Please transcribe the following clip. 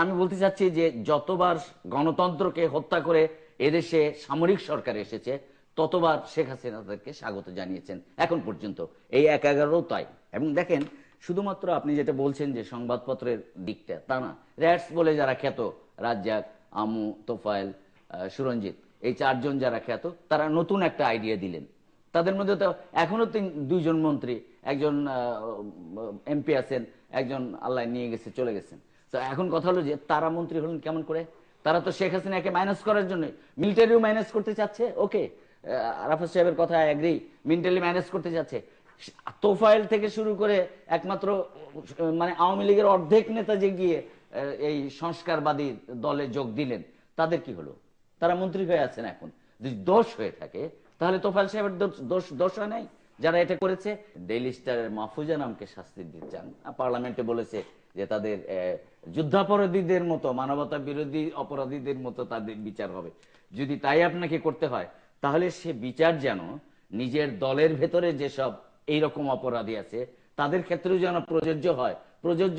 আমি বলতে চাচ্ছি যে যতবার গণতন্ত্রকে হত্যা করে এদেশে সামরিক সরকার এসেছে, ততবার শেখ হাসিনা তাদেরকে স্বাগত জানিয়েছেন এখন পর্যন্ত। এই এক এগারো তাই। এবং দেখেন, শুধুমাত্র আপনি যেটা বলছেন যে সংবাদপত্রের দিকটা, তা না। র্যাটস বলে যারা খ্যাত, রাজ্জাক, আমু, তোফায়েল সুরঞ্জিত, এই চারজন যারা খ্যাত, তারা নতুন একটা আইডিয়া দিলেন। তাদের মধ্যে তো এখনও তিন, দুইজন মন্ত্রী, একজন এমপি আছেন, একজন আল্লাহ নিয়ে গেছে, চলে গেছেন। তো এখন কথা হলো যে তারা মন্ত্রী হলেন কেমন করে? তারা তো শেখ হাসিনাকে মাইনাস করার জন্য মিলিটারিও মাইনাস করতে চাচ্ছে ওকে আরাফাত সাহেবের কথা এগ্রি মিলিটারি মাইনাস করতে চাচ্ছে। তোফাইল থেকে শুরু করে একমাত্র মানে আওয়ামী লীগের অর্ধেক নেতা যে গিয়ে এই সংস্কারবাদী দলে যোগ দিলেন, তাদের কি হলো? তারা মন্ত্রী হয়ে আছেন এখন। যদি দোষ হয়ে থাকে, তাহলে তোফাইল সাহেবের দোষ দোষ হয় নাই? যারা এটা করেছে ডেইলি স্টারের মাহফুজা নামকে শাস্তি দিতে চান। পার্লামেন্টে বলেছে যে তাদের যুদ্ধাপরাধীদের মতো, মানবতা বিরোধী অপরাধীদের মতো তাদের বিচার হবে। যদি তাই আপনাকে করতে হয়, তাহলে সে বিচার যেন নিজের দলের ভেতরে যেসব এইরকম অপরাধী আছে, তাদের ক্ষেত্রেও যেন প্রযোজ্য হয়। প্রযোজ্য